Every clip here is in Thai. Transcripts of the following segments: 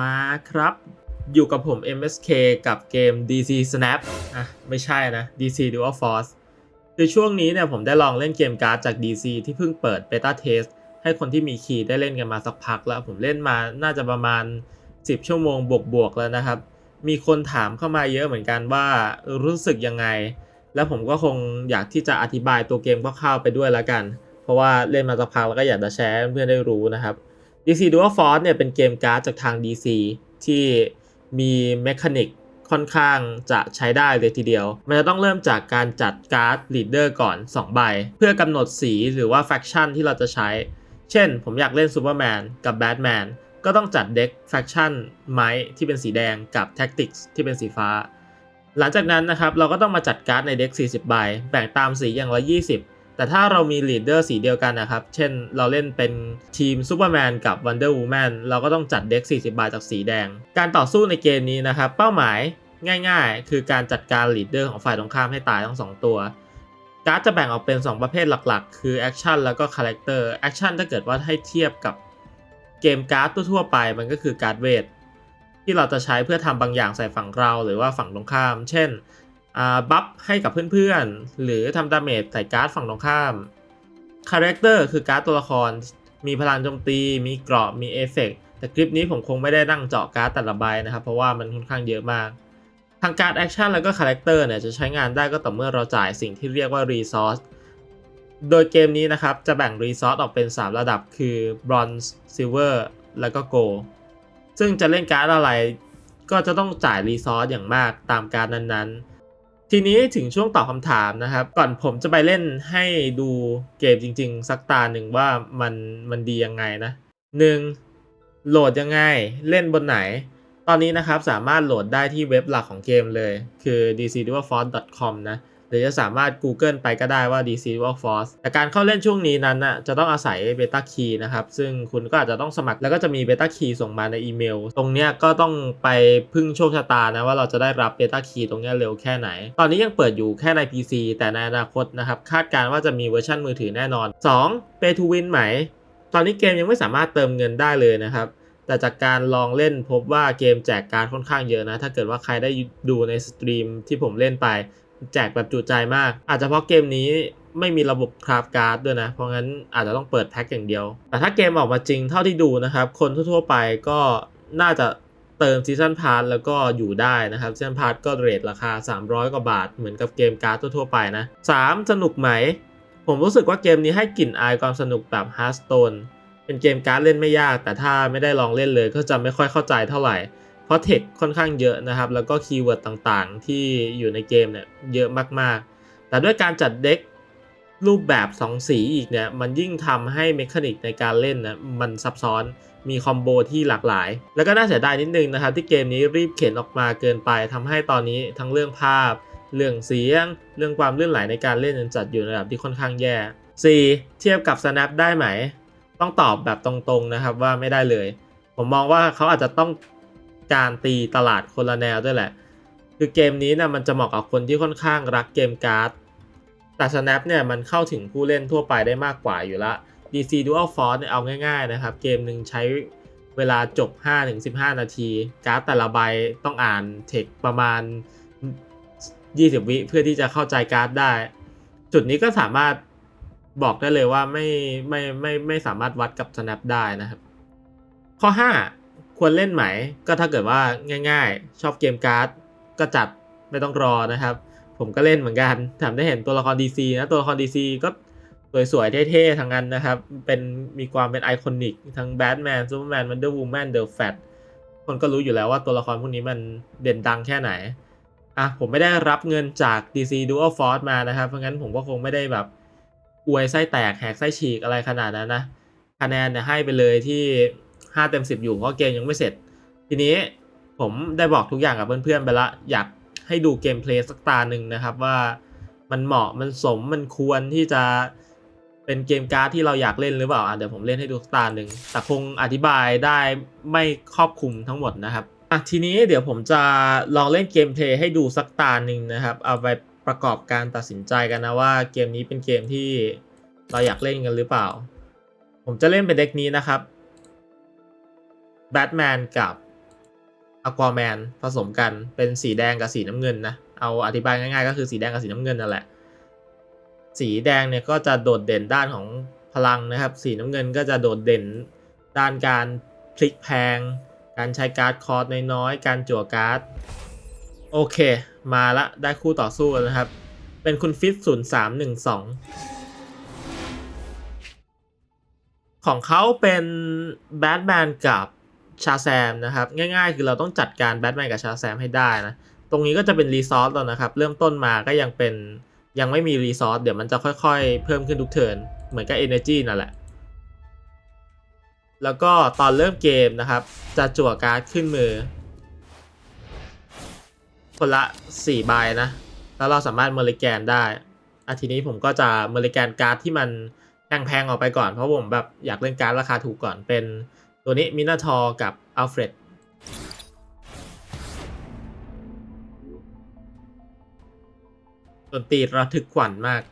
มาครับ อยู่กับผม MSK กับเกม DC Snap อะไม่ใช่นะ DC Dual Force คือช่วงนี้เนี่ยผมได้ลองเล่นเกมการ์ดจาก DC ที่เพิ่งเปิด Beta Test ให้คนที่มีคีย์ได้เล่นกันมาสักพักแล้ว ผมเล่นมาน่าจะประมาณ 10 ชั่วโมงบวกๆแล้วนะครับ มีคนถามเข้ามาเยอะเหมือนกันว่ารู้สึกยังไง แล้วผมก็คงอยากที่จะอธิบายตัวเกมคร่าวๆไปด้วยแล้วกัน เพราะว่าเล่นมาสักพักแล้วก็อยากจะแชร์เพื่อนได้รู้นะครับ DC Dual Force เนี่ยเป็นเกมการ์ดจากทาง DC ที่มีเมคานิกค่อนข้างจะใช้ได้เลยทีเดียว มันจะต้องเริ่มจากการจัดการ์ดลีดเดอร์ก่อน 2 ใบ เพื่อกำหนดสีหรือว่าแฟคชั่นที่เราจะใช้ เช่น ผมอยากเล่นซูเปอร์แมนกับแบทแมนก็ต้องจัดเด็กแฟคชั่นไม้ที่เป็นสีแดงกับแท็กติกส์ที่เป็นสีฟ้า หลังจากนั้นนะครับเราก็ต้องมาจัดการ์ดในเด็ก40 ใบ แบ่งตามสีอย่างละ 20 แต่ถ้าเรามีลีดเดอร์สีเดียวกันนะครับ เช่นเราเล่นเป็นทีมซูเปอร์แมนกับวันเดอร์วูแมนเราก็ต้องจัดเด็ก 40ใบจากสีแดง การต่อสู้ในเกมนี้นะครับ เป้าหมายง่าย ๆ คือการจัดการลีดเดอร์ของฝ่ายตรงข้ามให้ตายทั้ง 2 ตัว การ์ดจะแบ่งออกเป็น 2 ประเภทหลักๆ คือแอคชั่นแล้วก็คาแรคเตอร์แอคชั่นถ้าเกิดว่าให้เทียบกับเกมการ์ดทั่วๆไปมันก็คือการ์ดเวทที่เราจะใช้เพื่อทำบางอย่างใส่ฝั่งเราหรือว่าฝั่งตรงข้าม เช่น บัฟให้กับเพื่อนๆ หรือทำดาเมจใส่การ์ดฝั่งตรงข้าม คาแรคเตอร์คือการ์ดตัวละคร มีพลังโจมตี มีเกราะ มีเอฟเฟกต์แต่คลิปนี้ผมคงไม่ได้นั่งเจาะการ์ดแต่ละใบนะครับ เพราะว่ามันค่อนข้างเยอะมาก ทางการ์ดแอคชั่นแล้วก็คาแรคเตอร์เนี่ยจะใช้งานได้ก็ต่อเมื่อเราจ่ายสิ่งที่เรียกว่ารีซอสโดยเกมนี้นะครับ จะแบ่งรีซอสออกเป็น 3 ระดับคือ Bronze Silver แล้วก็ Gold ซึ่งจะเล่นการ์ดอะไร ก็จะต้องจ่ายรีซอสอย่างมากตามการดนั้นๆ ทีนี้ถึงช่วงตอบคำถามนะครับ ก่อนผมจะไปเล่นให้ดูเกมจริง ๆ สักตาหนึ่งว่ามันมันดียังไงนะ 1. โหลดยังไงเล่นบนไหน ตอนนี้นะครับสามารถโหลดได้ที่เว็บหลักของเกมเลย คือ dcdualforce.com นะ หรือจะสามารถ Google ไปก็ได้ว่า DC Dual Force แต่การเข้าเล่นช่วงนี้นั้นน่ะจะต้องอาศัย Beta Key นะครับ ซึ่งคุณก็อาจจะต้องสมัครแล้วก็จะมี Beta Key ส่งมาในอีเมล ตรงเนี้ยก็ต้องไปพึ่งโชคชะตานะว่าเราจะได้รับ Beta Key ตรงเนี้ยเร็วแค่ไหน ตอนนี้ยังเปิดอยู่แค่ใน PC แต่ในอนาคตนะครับคาดการณ์ว่าจะมีเวอร์ชันมือถือแน่นอน 2. Pay to Win ไหม ตอนนี้เกมยังไม่สามารถเติมเงินได้เลยนะครับแต่จากการลองเล่นพบว่าเกมแจกการค่อนข้างเยอะนะ ถ้าเกิดว่าใครได้ดูในสตรีมที่ผมเล่นไป แจกแบบจุใจมาก อาจจะเพราะเกมนี้ไม่มีระบบคราฟการ์ดด้วยนะ เพราะงั้นอาจจะต้องเปิดแพ็คอย่างเดียว แต่ถ้าเกมออกมาจริงเท่าที่ดูนะครับ คนทั่วๆไปก็น่าจะเติมซีซันพาร์แล้วก็อยู่ได้นะครับซีซันพาร์ก็เรทราคา 300 กว่าบาทเหมือนกับเกมการ์ดทั่วๆไปนะ 3. สนุกไหม ผมรู้สึกว่าเกมนี้ให้กลิ่นอายความสนุกแบบ Hearthstone เป็นเกมการ์ดเล่นไม่ยาก แต่ถ้าไม่ได้ลองเล่นเลยก็จะไม่ค่อยเข้าใจเท่าไหร่ ราะเทคค่อนข้างเยอะนะครับ แล้วก็คีย์เวิร์ดต่างๆ ที่อยู่ในเกมเนี่ยเยอะมากๆ แต่ด้วยการจัดเด็กรูปแบบ 2 สีอีกเนี่ย มันยิ่งทำให้เมคานิกในการเล่นนะมันซับซ้อนมีคอมโบที่หลากหลาย แล้วก็น่าเสียดายนิดนึงนะครับ ที่เกมนี้รีบเข็นออกมาเกินไปทำให้ตอนนี้ทั้งเรื่องภาพ เรื่องเสียง เรื่องความลื่นไหลในการเล่นยังจัดอยู่ในระดับที่ค่อนข้างแย่ 4. เทียบกับ Snap ได้ไหม ต้องตอบแบบตรงๆนะครับว่าไม่ได้เลย ผมมองว่าเขาอาจจะต้อง การตีตลาดคนละแนวด้วยแหละ คือเกมนี้นะมันจะเหมาะกับคนที่ค่อนข้างรักเกมการ์ด แต่ Snap เนี่ยมันเข้าถึงผู้เล่นทั่วไปได้มากกว่าอยู่ละ DC Dual Force เนี่ยเอาง่ายๆนะครับ เกมหนึ่งใช้เวลาจบ 5-15 นาที การ์ดแต่ละใบต้องอ่านเทคประมาณ 20 วิเพื่อที่จะเข้าใจการ์ดได้ จุดนี้ก็สามารถบอกได้เลยว่าไม่ไม่ไม่ไม่สามารถวัดกับ Snap ได้นะครับ ข้อ 5 ควรเล่นไหม ก็ถ้าเกิดว่าง่าย ๆ ชอบเกมการ์ด ก็จัดไม่ต้องรอนะครับ ผมก็เล่นเหมือนกันถามได้เห็นตัวละคร DC นะตัวละคร DC ก็สวยๆเท่ๆทั้งนั้นนะครับ เป็นมีความเป็นไอคอนิกทั้งแบทแมนซูเปอร์แมนวันเดอร์วูแมนเดอะแฟตคนก็รู้อยู่แล้วว่าตัวละครพวกนี้มันเด่นดังแค่ไหนอะผมไม่ได้รับเงินจาก DC Dual Force มานะครับ เพราะงั้นผมก็คงไม่ได้แบบอวยไส้แตกแหกไส้ฉีกอะไรขนาดนั้นนะคะแนนเนี่ยให้ไปเลยที่ 5เต็ม10 อยู่เพราะเกมยังไม่เสร็จ ทีนี้ผมได้บอกทุกอย่างกับเพื่อนๆไปละ อยากให้ดูเกมเพลย์สักตาหนึ่งนะครับว่ามันเหมาะมันสมมันควรที่จะเป็นเกมการ์ดที่เราอยากเล่นหรือเปล่าอะเดี๋ยวผมเล่นให้ดูสักตาหนึ่งแต่คงอธิบายได้ไม่ครอบคลุมทั้งหมดนะครับอะทีนี้เดี๋ยวผมจะลองเล่นเกมเพลย์ให้ดูสักตาหนึ่งนะครับ เอาไปประกอบการตัดสินใจกันนะว่าเกมนี้เป็นเกมที่เราอยากเล่นกันหรือเปล่า ผมจะเล่นเป็นเด็กนี้นะครับ แบทแมนกับอควาแมนผสมกันเป็นสีแดงกับสีน้ำเงินนะเอาอธิบายง่ายๆก็คือสีแดงกับสีน้ำเงินนั่นแหละ สีแดงเนี่ยก็จะโดดเด่นด้านของพลังนะครับ สีน้ำเงินก็จะโดดเด่นด้านการพลิกแพง การใช้การ์ดคอร์สน้อยๆ การจั่วการ์ด โอเค มาละได้คู่ต่อสู้แล้วนะครับ เป็นคุณฟิตศูนย์สามหนึ่งสองของเขาเป็นแบทแมนกับ ชาแซมนะครับ ง่ายๆ คือเราต้องจัดการแบทแมนกับชาแซมให้ได้นะ ตรงนี้ก็จะเป็นรีซอสแล้วนะครับ เริ่มต้นมาก็ยังเป็นยังไม่มีรีซอสเดี๋ยวมันจะค่อยๆ เพิ่มขึ้นทุกเทิร์นเหมือนกับ Energy นั่นแหละ แล้วก็ตอนเริ่มเกมนะครับ จะจั่วการ์ดขึ้นมือ คนละ4ใบนะ แล้วเราสามารถเมริแกนได้อาทีนี้ผมก็จะเมริแกนการ์ดที่มันแพงๆออกไปก่อนเพราะผมแบบอยากเล่นการ์ดราคาถูกก่อนเป็น ตัวนี้มินาทอร์กับอัลเฟรดดนตรีระทึกขวัญมาก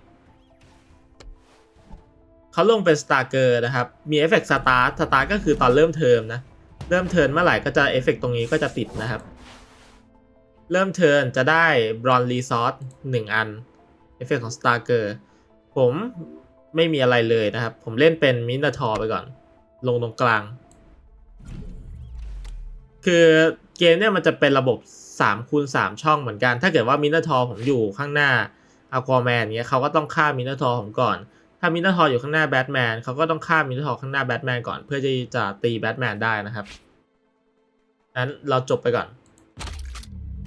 เขาลงเป็นสตาร์เกอร์นะครับ มีเอฟเฟกต์สตาร์สตาร์ก็คือตอนเริ่มเทอมนะ เริ่มเทิร์นเมื่อไหร่ก็จะเอฟเฟกต์ตรงนี้ก็จะติดนะครับ เริ่มเทิร์นจะได้บรอนรีซอสหนึ่งอัน เอฟเฟกต์ของสตาร์เกอร์ผมไม่มีอะไรเลยนะครับ ผมเล่นเป็นมินาทอร์ไปก่อน ลงตรงกลาง คือเกมเนี่ยมันจะเป็นระบบ3คูณ3ช่องเหมือนกัน ถ้าเกิดว่ามินาทอร์ผมอยู่ข้างหน้าอควาแมนเนี้ยเขาก็ต้องฆ่ามินาทอร์ผมก่อน ถ้ามินาทอร์อยู่ข้างหน้าแบทแมนเขาก็ต้องฆ่ามินาทอร์ข้างหน้าแบทแมนก่อน เพื่อที่จะตีแบทแมนได้นะครับนั้นเราจบไปก่อน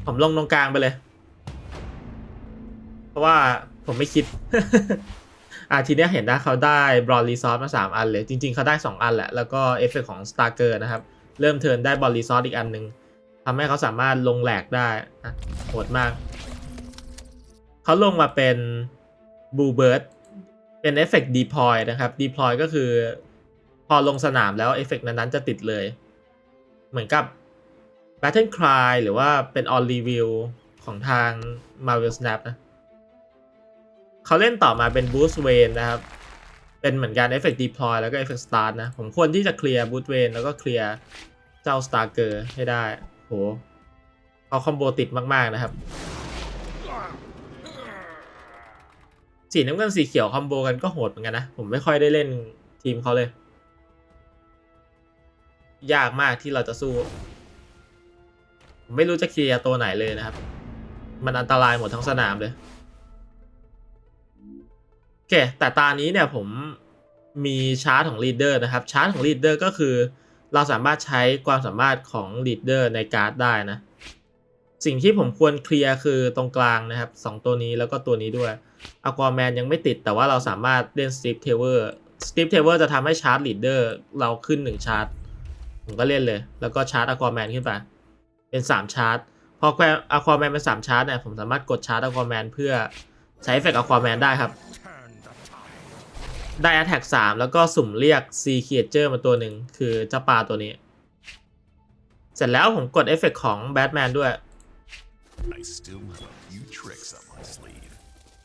ผมลงตรงกลางไปเลย เพราะว่าผมไม่คิดอะทีเนี้ยเห็นนะเขาได้บรอลรีซอสมา 3 อันเลย จริง ๆ เขาได้ 2 อันแหละ แล้วก็เอฟเฟกของสตาร์เกอร์นะครับ เริ่มเทิร์นได้บอลรีซอสอีกอันหนึ่งทำให้เขาสามารถลงแหลกได้นะโหดมาก เขาลงมาเป็นบูเบิร์ดเป็นเอฟเฟกต์ดีพอยนะครับดีพอยก็คือ พอลงสนามแล้วเอฟเฟกต์นั้นๆจะติดเลย เหมือนกับ Battle Cry หรือว่าเป็น On Review ของทาง Marvel Snap นะเขาเล่นต่อมาเป็น Boost Wayne นะครับ เป็นเหมือนกัน Effect Deploy แล้วก็ Effect Start นะ ผมควรที่จะเคลียร์ Boost Wayne แล้วก็เคลียร์เจ้า Starker ให้ได้โหเขาคอมโบติดมาก ๆ นะครับ สีน้ำเงินสีเขียวคอมโบกันก็โหดเหมือนกันนะ ผมไม่ค่อยได้เล่นทีมเขาเลย ยากมากที่เราจะสู้ ผมไม่รู้จะเคลียร์ตัวไหนเลยนะครับ มันอันตรายหมดทั้งสนามเลย อเคแต่ตานี้เนี่ยผมมีชาร์ตของลีดเดอร์นะครับ ชาร์ตของลีดเดอร์ก็คือเราสามารถใช้ความสามารถของลีดเดอร์ในการ์ดได้นะ สิ่งที่ผมควรเคลียร์คือตรงกลางนะครับสองตัวนี้แล้วก็ตัวนี้ด้วยอควาแมนยังไม่ติดแต่ว่าเราสามารถเล่นสตีฟเทเวอร์สตีฟเทเวอร์จะทำให้ชาร์ตลีดเดอร์เราขึ้นหนึ่งชาร์ตผมก็เล่นเลย แล้วก็ชาร์ตอควาแมนขึ้นไป เป็น 3 ชาร์ตพอแควอควาแมนเป็น 3 ชาร์ตเนี่ยผมสามารถกดชาร์ตอควาแมนเพื่อใช้เอฟเฟกต์อควาแมนได้ครับ ได้ Attack 3 แล้วก็สุ่มเรียก C Creature มาตัวหนึ่งคือเจ้าปลาตัวนี้ เสร็จแล้วผมกดเอฟเฟกต์ของแบทแมนด้วย I still have a few tricks up my sleeve.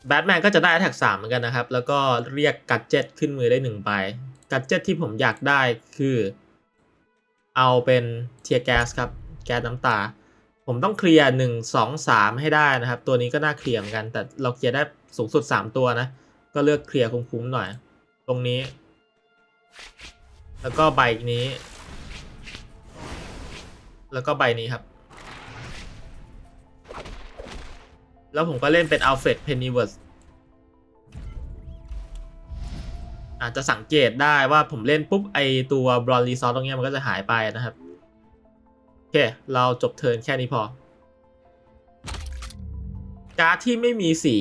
แบทแมนก็จะได้ Attack 3 เหมือนกันนะครับ แล้วก็เรียกกัดเจ็ตขึ้นมือได้1ใบกัดเจ็ตที่ผมอยากได้คือ เอาเป็นเทียแก๊สครับ แก๊สน้ำตา ผมต้องเคลียร์หนึ่งสองสามให้ได้นะครับ ตัวนี้ก็น่าเคลียร์เหมือนกัน แต่เราเคลียร์ได้สูงสุด 3 ตัวนะ ก็เลือกเคลียร์คุ้มๆหน่อย ตรงนี้ แล้วก็ใบนี้ แล้วก็ใบนี้ครับ แล้วผมก็เล่นเป็นอัลเฟรดเพนนีเวิร์สอาจจะสังเกตได้ว่าผมเล่นปุ๊บไอตัวบรอนรีซอสตรงเนี้ยมันก็จะหายไปนะครับ โอเค เราจบเทิร์นแค่นี้พอ การ์ดที่ไม่มีสี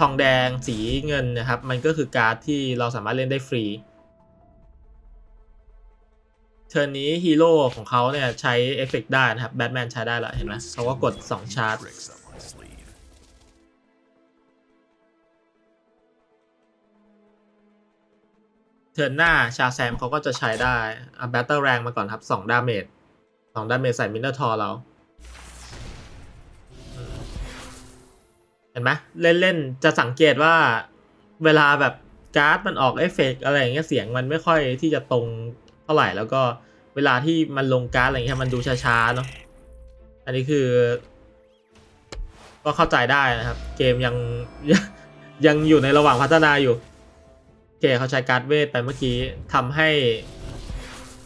ทองแดงสีเงินนะครับ มันก็คือการ์ดที่เราสามารถเล่นได้ฟรี เทิร์นนี้ฮีโร่ของเขาเนี่ยใช้เอฟเฟกต์ได้นะครับแบทแมนใช้ได้แล้วเห็นไหมเขาก็กด 2 ชาร์จเทิร์นหน้าชาแซมเขาก็จะใช้ได้อะแบตเตอร์แรงมาก่อนครับ2ดาเมจ2ดาเมจใส่มินเตอร์ทอร์เรา ห็นไหมเล่นๆจะสังเกตว่าเวลาแบบการ์ดมันออกเอฟเฟกต์อะไรอย่างเงี้ยเสียงมันไม่ค่อยที่จะตรงเท่าไหร่แล้วก็เวลาที่มันลงการ์ดอะไรเงี้ยมันดูช้าๆเนาะอันนี้คือ ก็เข้าใจได้นะครับ เกมยังยังยังอยู่ในระหว่างพัฒนาอยู่โอเคเขาใช้การ์ดเวทไปเมื่อกี้ทำให้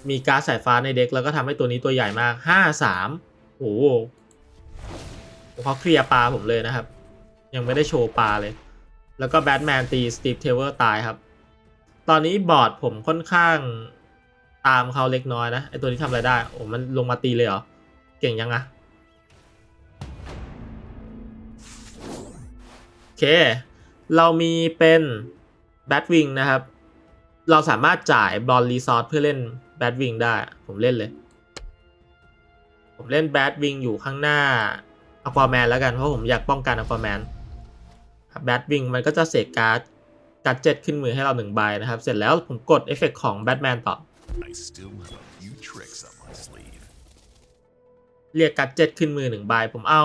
มีการ์ดสายฟ้าในเด็กแล้วก็ทำให้ตัวนี้ตัวใหญ่มากห้าสามโอ้โหเขาเคลียร์ปลาผมเลยนะครับ ยังไม่ได้โชว์ปลาเลย แล้วก็แบทแมนตีสตีฟเทเวอร์ตายครับ ตอนนี้บอร์ดผมค่อนข้างตามเขาเล็กน้อยนะ ไอตัวนี้ทำอะไรได้ โอ้ มันลงมาตีเลยเหรอ เก่งยังอะโอเค เรามีเป็นแบทวิงนะครับ เราสามารถจ่ายบอลรีซอสเพื่อเล่นแบทวิงได้ ผมเล่นเลย ผมเล่นแบทวิงอยู่ข้างหน้าอควาแมนแล้วกัน เพราะผมอยากป้องกันอควาแมน แบทวิงมันก็จะเสกการ์ดการ์ดเจ็ดขึ้นมือให้เราหนึ่งใบนะครับ เสร็จแล้วผมกดเอฟเฟกของแบทแมนต่อ I still have a few tricks up my sleeve. เรียกกัดเจ็ดขึ้นมือหนึ่งใบ ผมเอา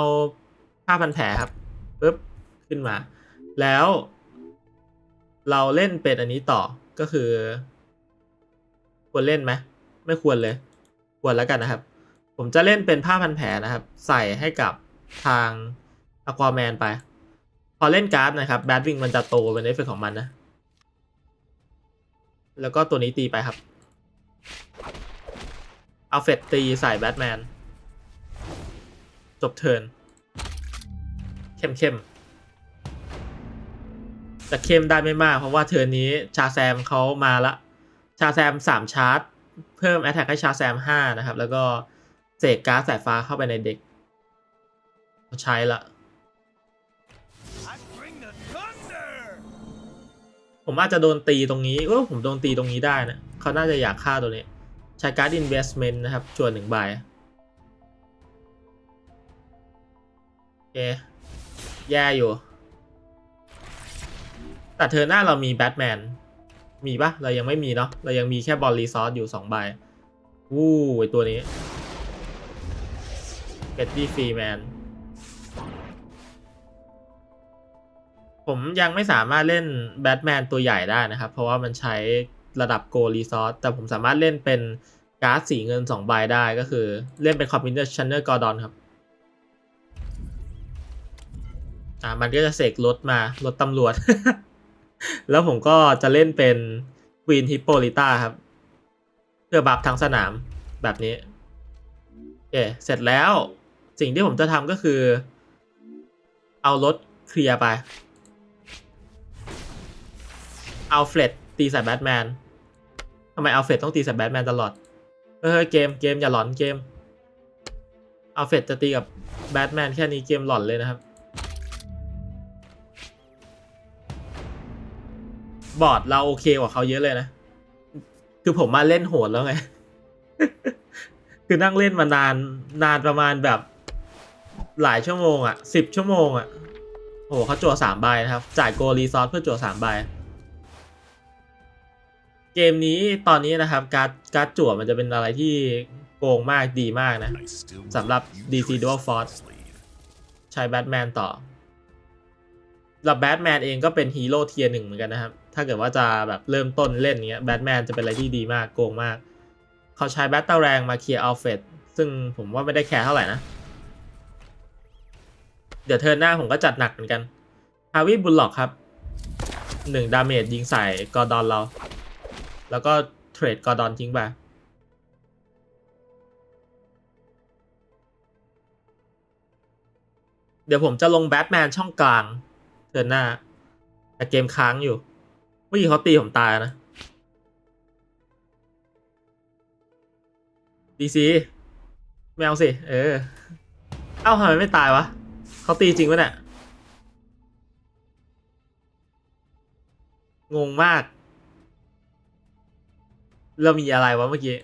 ผ้าพันแผลครับปึ๊บขึ้นมา แล้ว เราเล่นเป็นอันนี้ต่อก็คือ ควรเล่นไหมไม่ควรเลย ควรแล้วกันนะครับ ผมจะเล่นเป็นผ้าพันแผลนะครับ ใส่ให้กับทางอควาแมนไป พอเล่นการ์ดนะครับแบทวิงมันจะโตเป็นเอฟเฟกของมันนะ แล้วก็ตัวนี้ตีไปครับ เอาเฟตตีใส่แบทแมน จบเทิร์นเข้มเข้มๆแต่เข้มได้ไม่มาก เพราะว่าเทิร์นนี้ชาแซมเขามาละ ชาแซมสามชาร์จ เพิ่มแอ t แทกให้ชาแซมห้านะครับ แล้วก็เสกการ์ดสายฟ้าเข้าไปในเด็ก ใช้ละ ผมอาจจะโดนตีตรงนี้เออผมโดนตีตรงนี้ได้นะเขาน่าจะอยากฆ่าตัวนี้ใช้การ์ด investment นะครับจวนหนึ่งใบโอเคแย่อยู่ แต่เธอหน้าเรามีแบทแมนมีปะเรายังไม่มีเนาะเรายังมีแค่บอลรีซอสอยู่สองใบวู้ไอตัวนี้เ e ตตี้ฟรีแมน ผมยังไม่สามารถเล่นแบทแมนตัวใหญ่ได้นะครับ เพราะว่ามันใช้ระดับโกรีซอสแต่ผมสามารถเล่นเป็นการ์ดสีเงิน2ใบได้ก็คือเล่นเป็นคอมพิวเตอร์ชันเนอร์กอร์ดอนครับอ่ามันก็จะเสกรถมารถตำรวจ แล้วผมก็จะเล่นเป็นควีนฮิปโปลิต้าครับ เพื่อบัฟทั้งสนามแบบนี้โอเคเสร็จแล้วสิ่งที่ผมจะทำก็คือ เอารถเคลียร์ไป อัลเฟรดตีใส่แบทแมนทำไมอัลเฟรดต้องตีใส่แบทแมนตลอดเฮ้ยเกมเกมอย่าหลอนเกมอัลเฟรดจะตีกับแบทแมนแค่นี้เกมหลอนเลยนะครับ บอร์ดเราโอเคกว่าเขาเยอะเลยนะ คือผมมาเล่นโหดแล้วไง คือนั่งเล่นมานานนานประมาณแบบหลายชั่วโมงอะ่ะสิบชั่วโมงอะ่ะโอ้โหเขาจั่วสามใบนะครับ จ่ายโกรีซอสเพื่อจั่วสามใบ เกมนี้ตอนนี้นะครับการ์ดการ์ดจั่วมันจะเป็นอะไรที่โกงมากดีมากนะสำหรับ DC Dual Force ใช้แบทแมนต่อแล้วแบทแมนเองก็เป็นฮีโร่เทียร์หนึ่งเหมือนกันนะครับ ถ้าเกิดว่าจะแบบเริ่มต้นเล่นเนี้ยแบทแมนจะเป็นอะไรที่ดีมากโกงมาก เขาใช้แบตเตอร์แรงมาเคลียร์อัลเฟดซึ่งผมว่าไม่ได้แคร์เท่าไหร่นะ เดี๋ยวเทิร์นหน้าผมก็จัดหนักเหมือนกันฮาวิบุลล็อกครับหนึ่งดาเมจยิงใส่กอร์ดอนเรา แล้วก็เทรดกอร์ดอนทิ้งไปเดี๋ยวผมจะลงแบทแมนช่องกลางเทินหน้า แต่เกมค้างอยู่เมื่อกี้เขาตีผมตายนะดีซีไม่เอาสิ เออ เอ้าทำไมไม่ตายวะเขาตีจริงปะเนี่ย งงมาก เรามีอะไรวะเมื่อกี้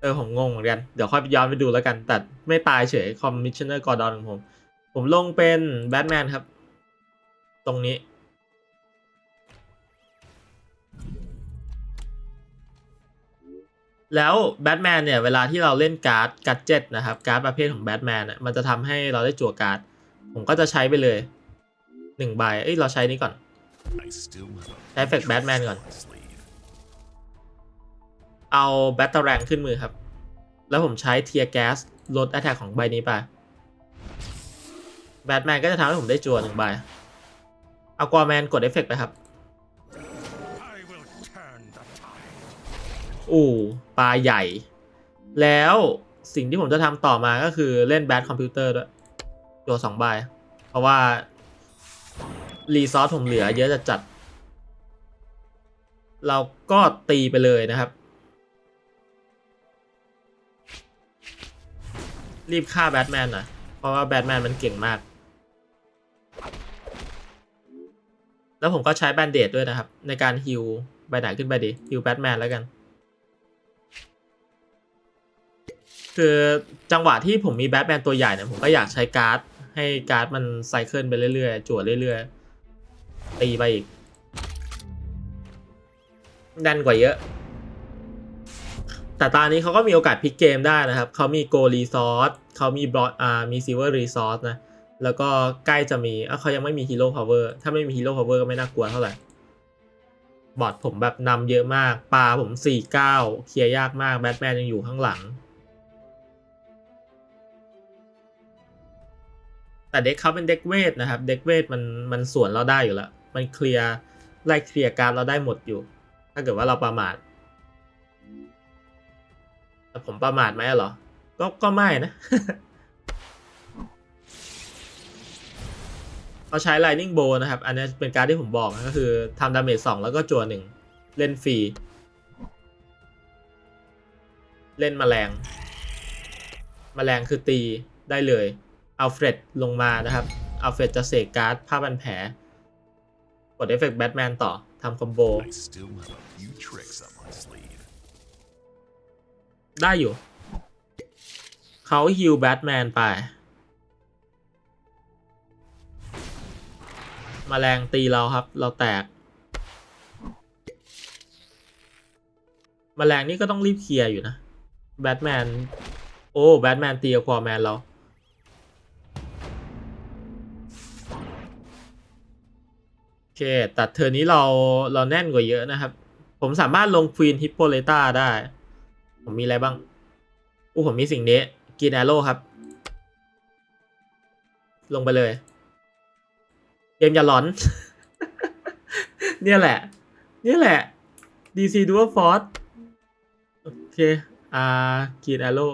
เออผมงงเหมือนกัน เดี๋ยวค่อยไปย้อนไปดูแล้วกัน แต่ไม่ตายเฉยคอมมิชชั่นเนอร์กอร์ดอนของผม ผมลงเป็นแบทแมนครับ ตรงนี้แล้วแบทแมนเนี่ยเวลาที่เราเล่นการ์ดการ์ดเจ็ตนะครับการ์ดประเภทของแบทแมนอะมันจะทำให้เราได้จั่วการ์ด ผมก็จะใช้ไปเลยหนึ่งใบเอ้ยเราใช้นี้ก่อน I still have a few Effect tricks Batman up ก่อน เอาแบตเตอร์แรงขึ้นมือครับ แล้วผมใช้เทียร์แก๊สลด a t แทกของใบนี้ไป แบทแมนก็จะทำให้ผมได้จั่วหนึ่งใบเอากวาแมนกดเอฟเฟกต์ไปครับอู้ปลาใหญ่ แล้วสิ่งที่ผมจะทำต่อมาก็คือเล่นแบทคอมพิวเตอร์ด้วยจั่วสองใบ เพราะว่า รีซอสผมเหลือเยอะจะจัด เราก็ตีไปเลยนะครับ รีบฆ่าแบทแมนหน่อยเพราะว่าแบทแมนมันเก่งมาก แล้วผมก็ใช้แบนเดดด้วยนะครับ ในการฮิลใบไหนขึ้นไปดีฮิลแบทแมนแล้วกัน คือจังหวะที่ผมมีแบทแมนตัวใหญ่เนี่ยผมก็อยากใช้การ์ด ให้การ์ดมันไซเคิลไปเรื่อยๆจั่วเรื่อยๆตีไปอีกดันกว่าเยอะ แต่ตอนนี้เขาก็มีโอกาสพลิกเกมได้นะครับ เขามีโกรีซอสเขามีบลออ่ามีซิเวอร์รีซอสนะ แล้วก็ใกล้จะมีอะเขายังไม่มีฮีโร่พาวเวอร์ ถ้าไม่มีฮีโร่พาวเวอร์ก็ไม่น่ากลัวเท่าไหร่ บอทผมแบบนำเยอะมาก ปลาผม4-9เก้าเคลียร์ยากมาก แบทแมนยังอยู่ข้างหลัง แต่เด็กเขาเป็นเด็กเวทนะครับ เด็กเวทมันมันสวนเราได้อยู่แล้ว มันเคลียร์ไล่เคลียร์การเราได้หมดอยู่ ถ้าเกิดว่าเราประมาท แต่ผมประมาทไหมอะเหรอ ก็ก็ไม่นะเขาใช้ Lightning Bow นะครับ อันนี้เป็นการที่ผมบอกก็คือทำดาเมจสองแล้วก็จั่วหนึ่งเล่นฟรี เล่นแมลงแมลงคือตีได้เลยอัลเฟรดลงมานะครับอัลเฟรดจะเสกการ์ดผ้าพันแผล กดเอฟเฟกต์แบทแมนต่อทำคอมโบ ได้อยู่ เขาฮิวแบทแมนไป มาแรงตีเราครับ เราแตก มาแรงนี่ก็ต้องรีบเคลียร์อยู่นะ แบทแมน โอ้แบทแมนตีกับควอแมนเราโอเค ตัดเทอร์นี้เราเราแน่นกว่าเยอะนะครับ ผมสามารถลงควีนฮิปโปเลต้าได้ ผมมีอะไรบ้าง อู้ผมมีสิ่งนี้กินแอโร่ครับ ลงไปเลยเกมอย่าหลอน เนี่ยแหละ เนี่ยแหละ DC Dual Force โอเค อ่ากินแอโร่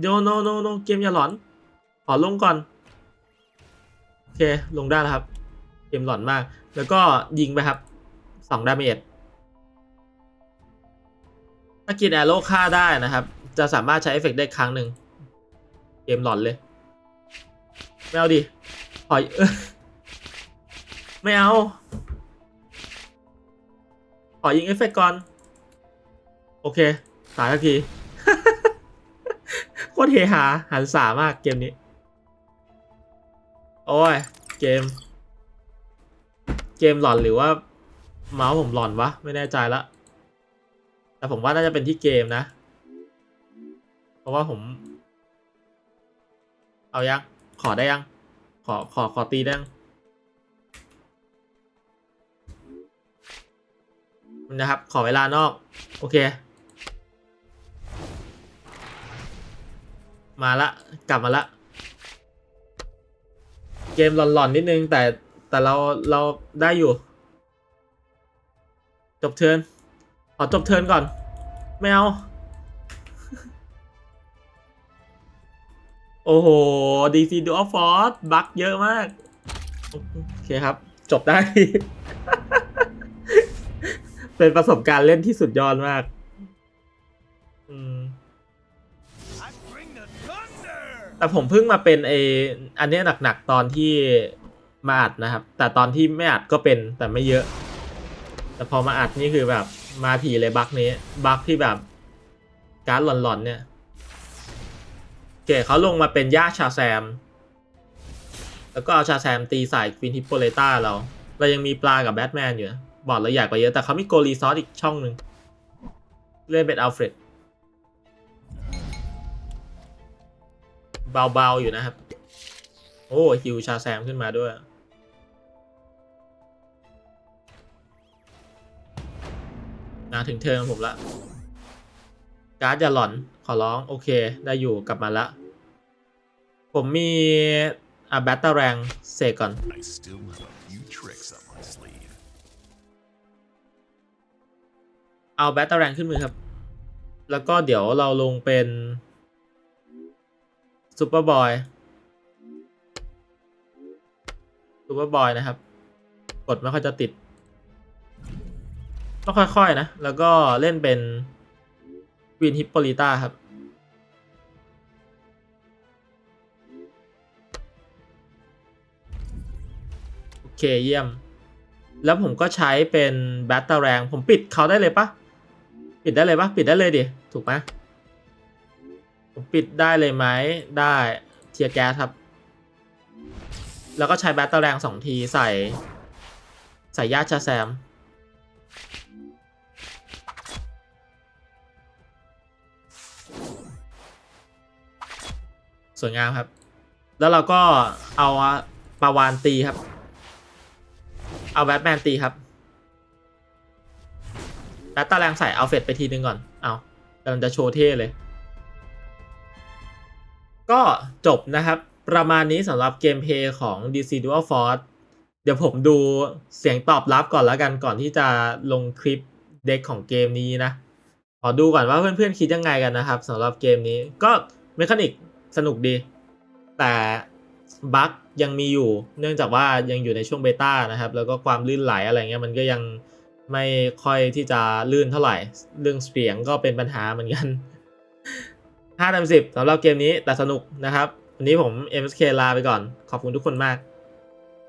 โนโนโนโนเกมอย่าหลอน ขอลงก่อน โอเค ลงได้แล้วครับ เกมหลอนมาก แล้วก็ยิงไปครับสองดาเมจ ถ้ากินแอโร่ฆ่าได้นะครับ จะสามารถใช้เอฟเฟกได้ครั้งหนึ่ง เกมหลอนเลยไม่เอาดิขอไม่เอา ขอยิงเอฟเฟกก่อน โอเคตายทักที โคตรเฮฮาหันสามากเกมนี้ โอ้ย เกม เกมหลอนหรือว่า เมาส์ผมหลอนวะ ไม่แน่ใจละ แต่ผมว่าน่าจะเป็นที่เกมนะ เพราะว่าผม เอายัง ขอได้ยัง ขอขอขอตีได้ยัง นะครับ ขอเวลานอก โอเค มาละ กลับมาละ เกมหลอนๆนิดนึง แต่แต่เราเราได้อยู่ จบเทิร์น อจบเทิร์นก่อน ไม่เอา โอ้โห DC Dual Force บั๊กเยอะมาก โอเคครับ จบได้ เป็นประสบการณ์เล่นที่สุดยอดมาก อืมแต่ผมเพิ่งมาเป็นไออันเนี้ยหนักๆตอนที่มาอัดนะครับ แต่ตอนที่ไม่อัดก็เป็นแต่ไม่เยอะ แต่พอมาอัดนี่คือแบบ มาถี่เลยบักนี้บักที่แบบ การ์ดหลอนๆเนี่ยโอเคเขาลงมาเป็นย่าชาแซม แล้วก็เอาชาแซมตีใส่ควินฮิปโปเลต้าเรา เรายังมีปลากับแบทแมนอยู่บอดเราใหญ่กว่าเยอะแต่เขามีโกลีซอสอีกช่องหนึ่งเล่นเป็นอัลเฟรดเบาๆอยู่นะครับ โอ้ฮิวชาแซมขึ้นมาด้วย นะถึงเทิร์นผมละการ์ดอย่าหล่อนขอร้องโอเค ได้อยู่กลับมาละ ผมมีอะแบตเตอร์แรงเสกก่อน I still have a few tricks up my sleeve. เอาแบตเตอร์แรงขึ้นมือครับ แล้วก็เดี๋ยวเราลงเป็นซูเปอร์บอยซูเปอร์บอยนะครับ กดไม่ค่อยจะติด ก็ค่อยๆนะ แล้วก็เล่นเป็นวินฮิปโปลิต้าครับ โอเคเยี่ยม แล้วผมก็ใช้เป็นแบตเตอร์แรง ผมปิดเขาได้เลยปะปิดได้เลยปะปิดได้เลยดิ ถูกไหมผมปิดได้เลยไหมได้เทียร์แก๊สครับ แล้วก็ใช้แบตเตอร์แรงสองทีใส่ ใส่ญาชาแซม สวยงามครับ แล้วเราก็เอาปาวานตีครับ เอาแบทแมนตีครับแบทตาแรงใส่เอาเฟดไปทีนึงก่อน เอากำลังจะโชว์เท่เลย ก็จบนะครับ ประมาณนี้สำหรับเกมเพย์ของ DC Dual Force เดี๋ยวผมดูเสียงตอบรับก่อนแล้วกันก่อนที่จะลงคลิปเด็กของเกมนี้นะ ขอดูก่อนว่าเพื่อนๆคิดยังไงกันนะครับสำหรับเกมนี้ก็เมคานิก สนุกดี แต่บั๊กยังมีอยู่ เนื่องจากว่ายังอยู่ในช่วงเบต้านะครับ แล้วก็ความลื่นไหลอะไรเงี้ยมันก็ยังไม่ค่อยที่จะลื่นเท่าไหร่ เรื่องเสียงก็เป็นปัญหาเหมือนกัน5เต็ม10สำหรับเกมนี้แต่สนุกนะครับ วันนี้ผม MSK ลาไปก่อน ขอบคุณทุกคนมาก